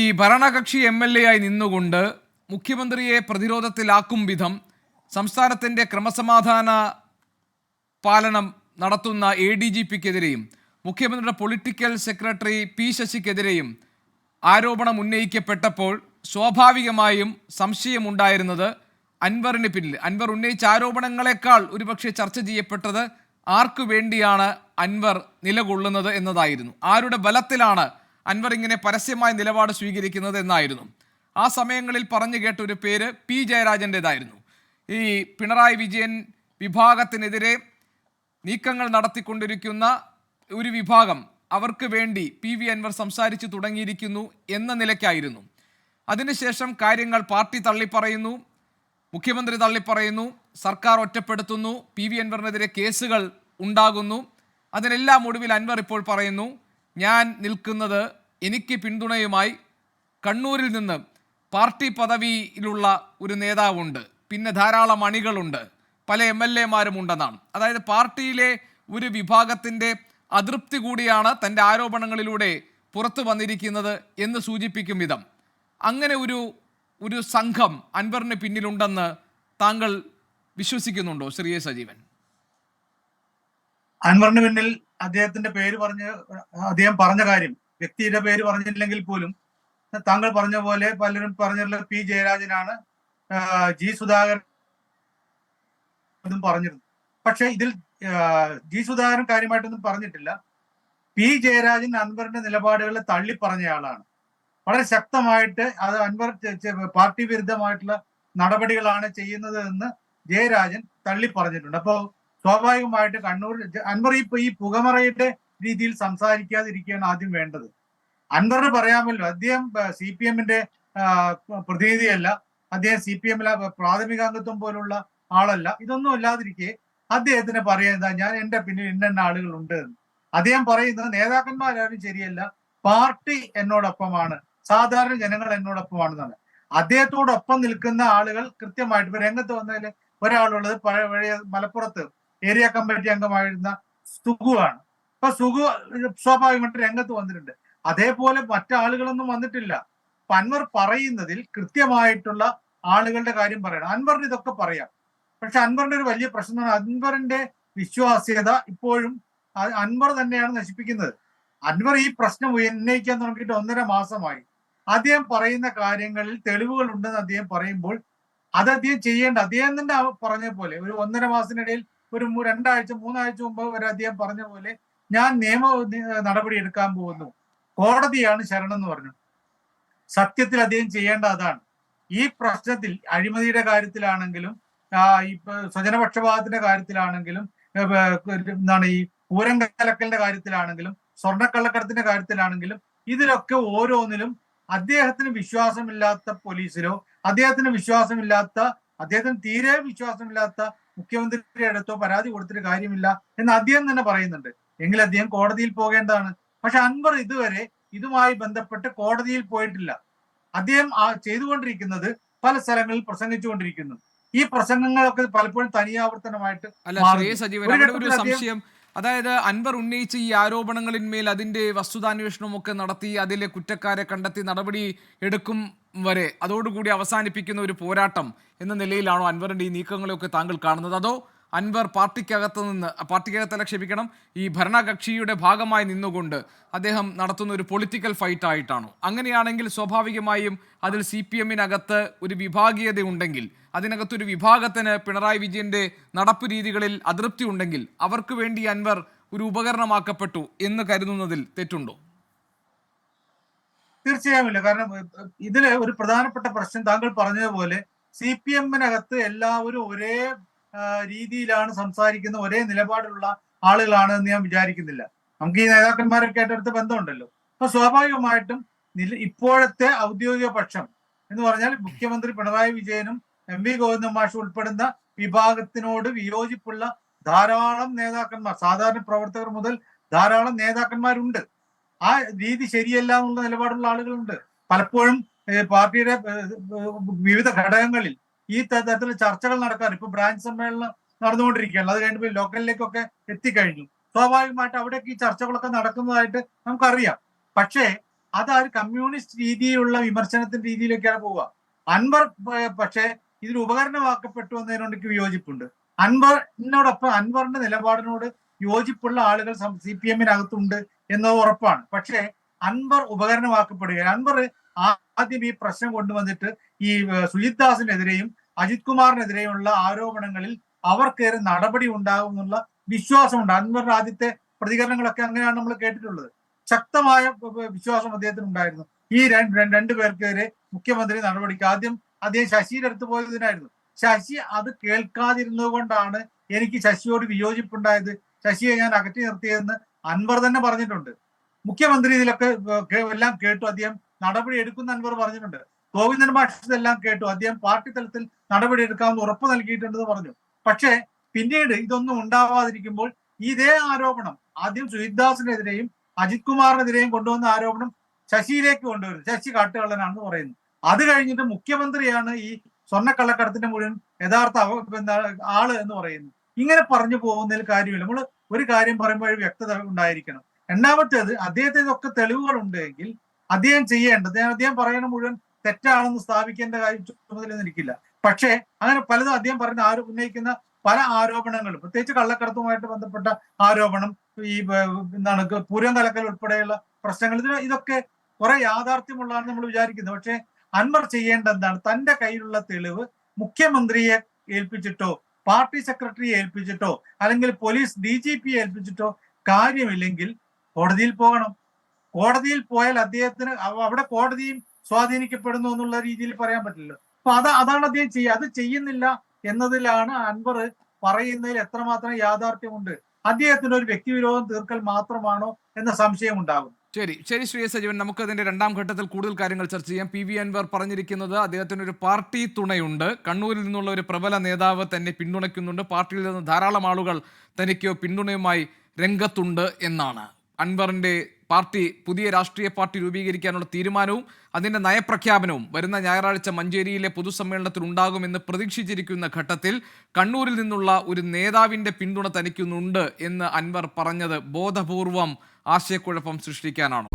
ഈ ഭരണകക്ഷി M L A ആയി നിന്നുകൊണ്ട് മുഖ്യമന്ത്രിയെ പ്രതിരോധത്തിലാക്കും വിധം സംസ്ഥാനത്തിന്റെ ക്രമസമാധാന പാലനം നടത്തുന്ന എ ഡി ജി പിക്കെതിരെയും മുഖ്യമന്ത്രിയുടെ പൊളിറ്റിക്കൽ സെക്രട്ടറി പി ശശിക്കെതിരെയും ആരോപണം ഉന്നയിക്കപ്പെട്ടപ്പോൾ സ്വാഭാവികമായും സംശയമുണ്ടായിരുന്നത് അൻവറിന് പിന്നിൽ. അൻവർ ഉന്നയിച്ച ആരോപണങ്ങളെക്കാൾ ഒരുപക്ഷെ ചർച്ച ചെയ്യപ്പെട്ടത് ആർക്കു വേണ്ടിയാണ് അൻവർ നിലകൊള്ളുന്നത് എന്നതായിരുന്നു. ആരുടെ ബലത്തിലാണ് അൻവർ ഇങ്ങനെ പരസ്യമായ നിലപാട് സ്വീകരിക്കുന്നത് എന്നായിരുന്നു. ആ സമയങ്ങളിൽ പറഞ്ഞു കേട്ട ഒരു പേര് പി ജയരാജന്റെതായിരുന്നു ഈ പിണറായി വിജയൻ വിഭാഗത്തിനെതിരെ നീക്കങ്ങൾ നടത്തിക്കൊണ്ടിരിക്കുന്ന ഒരു വിഭാഗം അവർക്ക് വേണ്ടി പി വി അൻവർ സംസാരിച്ചു തുടങ്ങിയിരിക്കുന്നു എന്ന നിലയ്ക്കായിരുന്നു. അതിനുശേഷം കാര്യങ്ങൾ പാർട്ടി തള്ളിപ്പറയുന്നു മുഖ്യമന്ത്രി തള്ളിപ്പറയുന്നു സർക്കാർ ഒറ്റപ്പെടുത്തുന്നു പി വി അൻവറിനെതിരെ കേസുകൾ ഉണ്ടാകുന്നു. അതിനെല്ലാം ഒടുവിൽ അൻവർ ഇപ്പോൾ പറയുന്നു ഞാൻ നിൽക്കുന്നത് എനിക്ക് പിന്തുണയുമായി കണ്ണൂരിൽ നിന്ന് പാർട്ടി പദവിയിലുള്ള ഒരു നേതാവുണ്ട്. പിന്നെ ധാരാളം അണികളുണ്ട്. പല എം എൽ എമാരും ഉണ്ടെന്നാണ്. അതായത് പാർട്ടിയിലെ ഒരു വിഭാഗത്തിന്റെ അതൃപ്തി കൂടിയാണ് തന്റെ ആരോപണങ്ങളിലൂടെ പുറത്തു വന്നിരിക്കുന്നത് എന്ന് സൂചിപ്പിക്കും വിധം. അങ്ങനെ ഒരു ഒരു സംഘം അൻവറിന് പിന്നിലുണ്ടെന്ന് താങ്കൾ വിശ്വസിക്കുന്നുണ്ടോ ശ്രീ സജീവൻ? അൻവറിന് പിന്നിൽ അദ്ദേഹത്തിന്റെ പേര് പറഞ്ഞ് അദ്ദേഹം പറഞ്ഞ കാര്യം വ്യക്തിയുടെ പേര് പറഞ്ഞില്ലെങ്കിൽ പോലും താങ്കൾ പറഞ്ഞ പോലെ പലരും പറഞ്ഞിട്ടുള്ള പി. ജയരാജനാണ് ജി. സുധാകരൻ പറഞ്ഞിരുന്നു. പക്ഷെ ഇതിൽ ജി. സുധാകരൻ കാര്യമായിട്ടൊന്നും പറഞ്ഞിട്ടില്ല. പി. ജയരാജൻ അൻവറിന്റെ നിലപാടുകളെ തള്ളി പറഞ്ഞയാളാണ്. വളരെ ശക്തമായിട്ട് അത് അൻവർ പാർട്ടി വിരുദ്ധമായിട്ടുള്ള നടപടികളാണ് ചെയ്യുന്നത് എന്ന് ജയരാജൻ തള്ളി പറഞ്ഞിട്ടുണ്ട്. അപ്പോ സ്വാഭാവികമായിട്ട് കണ്ണൂർ അൻവർ ഈ ഈ പുകമറയുടെ രീതിയിൽ സംസാരിക്കാതിരിക്കുകയാണ് ആദ്യം വേണ്ടത്. അൻവറിന് പറയാമല്ലോ അദ്ദേഹം സി പി എമ്മിന്റെ പ്രതിനിധിയല്ല. അദ്ദേഹം സി പി എമ്മിലെ പ്രാഥമിക അംഗത്വം പോലുള്ള ആളല്ല. ഇതൊന്നും അല്ലാതിരിക്കെ അദ്ദേഹത്തിന് പറയുന്നത് ഞാൻ എന്റെ പിന്നിൽ ഇന്ന ആളുകളുണ്ട് എന്ന്. അദ്ദേഹം പറയുന്നത് നേതാക്കന്മാരാരും ശരിയല്ല പാർട്ടി എന്നോടൊപ്പമാണ് സാധാരണ ജനങ്ങൾ എന്നോടൊപ്പമാണെന്നാണ്. അദ്ദേഹത്തോടൊപ്പം നിൽക്കുന്ന ആളുകൾ കൃത്യമായിട്ട് ഇപ്പൊ രംഗത്ത് വന്നതിൽ ഒരാളുള്ളത് പഴയ പഴയ മലപ്പുറത്ത് ഏരിയ കമ്മിറ്റി അംഗമായിരുന്ന സുഗു ആണ് അപ്പൊ സുഖു സ്വാഭാവികമായിട്ട് രംഗത്ത് വന്നിട്ടുണ്ട്. അതേപോലെ മറ്റാളുകളൊന്നും വന്നിട്ടില്ല. അപ്പൊ അൻവർ പറയുന്നതിൽ കൃത്യമായിട്ടുള്ള ആളുകളുടെ കാര്യം പറയണം. അൻവറിന് ഇതൊക്കെ പറയാം. പക്ഷെ അൻവറിന്റെ ഒരു വലിയ പ്രശ്നമാണ് അൻവറിന്റെ വിശ്വാസ്യത ഇപ്പോഴും അൻവർ തന്നെയാണ് നശിപ്പിക്കുന്നത്. അൻവർ ഈ പ്രശ്നം ഉന്നയിക്കാൻ തുടങ്ങിയിട്ട് ഒന്നര മാസമായി. അദ്ദേഹം പറയുന്ന കാര്യങ്ങളിൽ തെളിവുകൾ ഉണ്ടെന്ന് അദ്ദേഹം പറയുമ്പോൾ അത് അദ്ദേഹം ചെയ്യേണ്ട അദ്ദേഹം തന്നെ പറഞ്ഞ പോലെ ഒരു ഒന്നര മാസത്തിനിടയിൽ ഒരു രണ്ടാഴ്ച മൂന്നാഴ്ച മുമ്പ് വരെ അദ്ദേഹം പറഞ്ഞ പോലെ ഞാൻ നിയമ നടപടി എടുക്കാൻ പോകുന്നു. കോടതിയാണ് എന്ന് പറഞ്ഞു സത്യത്തിൽ അദ്ദേഹം ചെയ്യേണ്ട അതാണ്. ഈ പ്രശ്നത്തിൽ അഴിമതിയുടെ കാര്യത്തിലാണെങ്കിലും ഇപ്പൊ സ്വജനപക്ഷപാതത്തിന്റെ കാര്യത്തിലാണെങ്കിലും എന്താണ് ഈ പൂരം കലക്കലിന്റെ കാര്യത്തിലാണെങ്കിലും സ്വർണക്കള്ളക്കടത്തിന്റെ കാര്യത്തിലാണെങ്കിലും ഇതിലൊക്കെ ഓരോന്നിലും അദ്ദേഹത്തിന് വിശ്വാസമില്ലാത്ത പോലീസിലോ അദ്ദേഹത്തിന് വിശ്വാസമില്ലാത്ത അദ്ദേഹത്തിന് തീരെ വിശ്വാസമില്ലാത്ത മുഖ്യമന്ത്രിയുടെ അടുത്തോ പരാതി കൊടുത്തിട്ട് കാര്യമില്ല എന്ന് അദ്ദേഹം തന്നെ പറയുന്നുണ്ട്. എങ്കിൽ അദ്ദേഹം കോടതിയിൽ പോകേണ്ടതാണ്. പക്ഷെ അൻവർ ഇതുവരെ ഇതുമായി ബന്ധപ്പെട്ട് കോടതിയിൽ പോയിട്ടില്ല. അദ്ദേഹം ആ ചെയ്തുകൊണ്ടിരിക്കുന്നത് പല സ്ഥലങ്ങളിൽ പ്രസംഗിച്ചുകൊണ്ടിരിക്കുന്നു. ഈ പ്രസംഗങ്ങളൊക്കെ പലപ്പോഴും തനിയാവർത്തനമായിട്ട് ഒരു സംശയം അതായത് അൻവർ ഉന്നയിച്ച ഈ ആരോപണങ്ങളിന്മേൽ അതിന്റെ വസ്തുതാന്വേഷണമൊക്കെ നടത്തി അതിലെ കുറ്റക്കാരെ കണ്ടെത്തി നടപടി എടുക്കും വരെ അതോടുകൂടി അവസാനിപ്പിക്കുന്ന ഒരു പോരാട്ടം എന്ന നിലയിലാണോ അൻവറിന്റെ ഈ നീക്കങ്ങളെയൊക്കെ താങ്കൾ കാണുന്നത്? അതോ അൻവർ പാർട്ടിക്കകത്ത് നിന്ന് പാർട്ടിക്കകത്തല്ല ക്ഷമിക്കണം ഈ ഭരണകക്ഷിയുടെ ഭാഗമായി നിന്നുകൊണ്ട് അദ്ദേഹം നടത്തുന്ന ഒരു പൊളിറ്റിക്കൽ ഫൈറ്റ് ആയിട്ടാണോ അങ്ങനെയാണെങ്കിൽ സ്വാഭാവികമായും അതിൽ സി പി എമ്മിനകത്ത് ഒരു വിഭാഗീയത ഉണ്ടെങ്കിൽ അതിനകത്തൊരു വിഭാഗത്തിന് പിണറായി വിജയന്റെ നടപ്പ് രീതികളിൽ അതൃപ്തി ഉണ്ടെങ്കിൽ അവർക്ക് വേണ്ടി അൻവർ ഒരു ഉപകരണമാക്കപ്പെട്ടു എന്ന് കരുതുന്നതിൽ തെറ്റുണ്ടോ? തീർച്ചയായും കാരണം ഇതിൽ ഒരു പ്രധാനപ്പെട്ട പ്രശ്നം താങ്കൾ പറഞ്ഞതുപോലെ സി പി എമ്മിനകത്ത് എല്ലാവരും ഒരേ രീതിയിലാണ് സംസാരിക്കുന്ന ഒരേ നിലപാടിലുള്ള ആളുകളാണ് എന്ന് ഞാൻ വിചാരിക്കുന്നില്ല. നമുക്ക് ഈ നേതാക്കന്മാരൊക്കെ ആയിട്ടടുത്ത് ബന്ധമുണ്ടല്ലോ. അപ്പൊ സ്വാഭാവികമായിട്ടും ഇപ്പോഴത്തെ ഔദ്യോഗിക പക്ഷം എന്ന് പറഞ്ഞാൽ മുഖ്യമന്ത്രി പിണറായി വിജയനും എം വി ഗോവിന്ദ മാഷ് ഉൾപ്പെടുന്ന വിഭാഗത്തിനോട് വിയോജിപ്പുള്ള ധാരാളം നേതാക്കന്മാർ സാധാരണ പ്രവർത്തകർ മുതൽ ധാരാളം നേതാക്കന്മാരുണ്ട്. ആ രീതി ശരിയല്ല എന്നുള്ള നിലപാടുള്ള ആളുകളുണ്ട്. പലപ്പോഴും പാർട്ടിയുടെ വിവിധ ഘടകങ്ങളിൽ ഈ തരത്തിൽ ചർച്ചകൾ നടക്കാൻ ഇപ്പൊ ബ്രാഞ്ച് സമ്മേളനം നടന്നുകൊണ്ടിരിക്കുകയാണ്. അത് കഴിഞ്ഞപ്പോൾ ലോക്കലിലേക്കൊക്കെ എത്തിക്കഴിഞ്ഞു. സ്വാഭാവികമായിട്ട് അവിടെയൊക്കെ ഈ ചർച്ചകളൊക്കെ നടക്കുന്നതായിട്ട് നമുക്കറിയാം. പക്ഷേ അത് ആ ഒരു കമ്മ്യൂണിസ്റ്റ് രീതിയിലുള്ള വിമർശനത്തിന്റെ രീതിയിലേക്കാണ് പോവുക. അൻവർ പക്ഷേ ഇതിൽ ഉപകരണമാക്കപ്പെട്ടു എന്നതിനോട് എനിക്ക് യോജിപ്പുണ്ട്. അൻവറിനോടൊപ്പം അൻവറിന്റെ നിലപാടിനോട് യോജിപ്പുള്ള ആളുകൾ സി പി എമ്മിനകത്തുണ്ട് എന്നത് ഉറപ്പാണ്. പക്ഷേ അൻവർ ഉപകരണമാക്കപ്പെടുകയാണ്. അൻവർ ആദ്യം ഈ പ്രശ്നം കൊണ്ടുവന്നിട്ട് ഈ സുജിത് ദാസിനെതിരെയും അജിത് കുമാറിനെതിരെയുള്ള ആരോപണങ്ങളിൽ അവർക്കേറെ നടപടി ഉണ്ടാകും എന്നുള്ള വിശ്വാസമുണ്ട്. അൻവറിന്റെ ആദ്യത്തെ പ്രതികരണങ്ങളൊക്കെ അങ്ങനെയാണ് നമ്മൾ കേട്ടിട്ടുള്ളത്. ശക്തമായ വിശ്വാസം അദ്ദേഹത്തിന് ഉണ്ടായിരുന്നു ഈ രണ്ട് രണ്ട് രണ്ട് പേർക്കെതിരെ മുഖ്യമന്ത്രി നടപടിക്ക് ആദ്യം അദ്ദേഹം ശശിയുടെ അടുത്ത് പോയതിനായിരുന്നു. ശശി അത് കേൾക്കാതിരുന്നത് കൊണ്ടാണ് എനിക്ക് ശശിയോട് വിയോജിപ്പുണ്ടായത്. ശശിയെ ഞാൻ അകറ്റി നിർത്തിയതെന്ന് അൻവർ തന്നെ പറഞ്ഞിട്ടുണ്ട്. മുഖ്യമന്ത്രി ഇതിലൊക്കെ എല്ലാം കേട്ടു. അദ്ദേഹം നടപടി എടുക്കുന്ന അൻവർ പറഞ്ഞിട്ടുണ്ട്. ഗോവിന്ദൻ മാഷ് ഇതെല്ലാം കേട്ടു. അദ്ദേഹം പാർട്ടി തലത്തിൽ നടപടി എടുക്കാമെന്ന് ഉറപ്പ് നൽകിയിട്ടുണ്ടെന്ന് പറഞ്ഞു. പക്ഷേ പിന്നീട് ഇതൊന്നും ഉണ്ടാവാതിരിക്കുമ്പോൾ ഇതേ ആരോപണം ആദ്യം സുഹിദാസിനെതിരെയും അജിത് കുമാറിനെതിരെയും കൊണ്ടുവന്ന ആരോപണം ശശിയിലേക്ക് കൊണ്ടുവരുന്നു. ശശി കാട്ടുകള്ളനാണെന്ന് പറയുന്നു. അത് കഴിഞ്ഞിട്ട് മുഖ്യമന്ത്രിയാണ് ഈ സ്വർണക്കള്ളക്കടത്തിന്റെ മുഴുവൻ യഥാർത്ഥ ആൾ എന്ന് പറയുന്നത്. ഇങ്ങനെ പറഞ്ഞു പോകുന്നതിൽ കാര്യമില്ല. നമ്മൾ ഒരു കാര്യം പറയുമ്പോൾ വ്യക്തത ഉണ്ടായിരിക്കണം. രണ്ടാമത്തേത് അദ്ദേഹത്തെ ഇതൊക്കെ തെളിവുകൾ ഉണ്ടെങ്കിൽ അദ്ദേഹം ചെയ്യേണ്ടത് അദ്ദേഹം പറയുന്ന മുഴുവൻ തെറ്റാണെന്ന് സ്ഥാപിക്കേണ്ട കാര്യം ചുമതല എനിക്കില്ല. പക്ഷേ അങ്ങനെ പലതും അദ്ദേഹം പറയുന്ന ആരോ ഉന്നയിക്കുന്ന പല ആരോപണങ്ങളും പ്രത്യേകിച്ച് കള്ളക്കടത്തുമായിട്ട് ബന്ധപ്പെട്ട ആരോപണം ഈ എന്താണ് പൂരം കലക്കൽ ഉൾപ്പെടെയുള്ള പ്രശ്നങ്ങൾ ഇതിന് ഇതൊക്കെ കുറെ യാഥാർത്ഥ്യമുള്ളതാണ് നമ്മൾ വിചാരിക്കുന്നത് പക്ഷേ അൻവർ ചെയ്യേണ്ട എന്താണ് തന്റെ കയ്യിലുള്ള തെളിവ് മുഖ്യമന്ത്രിയെ ഏൽപ്പിച്ചിട്ടോ പാർട്ടി സെക്രട്ടറിയെ ഏൽപ്പിച്ചിട്ടോ അല്ലെങ്കിൽ പോലീസ് ഡി ജി പിയെ ഏൽപ്പിച്ചിട്ടോ കാര്യമില്ലെങ്കിൽ കോടതിയിൽ പോകണം. കോടതിയിൽ പോയാൽ അദ്ദേഹത്തിന് അവിടെ കോടതിയും സ്വാധീനിക്കപ്പെടുന്നു എന്നുള്ള രീതിയിൽ പറയാൻ പറ്റില്ല അപ്പൊ അത് അതാണ് അദ്ദേഹം ചെയ്യുക. അത് ചെയ്യുന്നില്ല എന്നതിലാണ് അൻവർ പറയുന്നതിൽ എത്രമാത്രം യാഥാർത്ഥ്യമുണ്ട്. അദ്ദേഹത്തിന് ഒരു വ്യക്തിവിരോധം തീർക്കൽ മാത്രമാണോ എന്ന സംശയം ഉണ്ടാകും ശരി. ശരി ശ്രീ എസ് സജീവൻ. നമുക്ക് അതിന്റെ രണ്ടാം ഘട്ടത്തിൽ കൂടുതൽ കാര്യങ്ങൾ ചർച്ച ചെയ്യാം. പി വി അൻവർ പറഞ്ഞിരിക്കുന്നത് അദ്ദേഹത്തിന് ഒരു പാർട്ടി തുണയുണ്ട്. കണ്ണൂരിൽ നിന്നുള്ള ഒരു പ്രബല നേതാവ് തന്നെ പിന്തുണയ്ക്കുന്നുണ്ട്. പാർട്ടിയിൽ നിന്ന് ധാരാളം ആളുകൾ തനിക്ക് പിന്തുണയുമായി രംഗത്തുണ്ട് എന്നാണ്. അൻവറിന്റെ പാർട്ടി പുതിയ രാഷ്ട്രീയ പാർട്ടി രൂപീകരിക്കാനുള്ള തീരുമാനവും അതിന്റെ നയപ്രഖ്യാപനവും വരുന്ന ഞായറാഴ്ച മഞ്ചേരിയിലെ പൊതുസമ്മേളനത്തിൽ ഉണ്ടാകുമെന്ന് പ്രതീക്ഷിച്ചിരിക്കുന്ന ഘട്ടത്തിൽ കണ്ണൂരിൽ നിന്നുള്ള ഒരു നേതാവിന്റെ പിന്തുണ തനിക്കുന്നുണ്ട് എന്ന് അൻവർ പറഞ്ഞത് ബോധപൂർവം ആശയക്കുഴപ്പം സൃഷ്ടിക്കാനാണോ.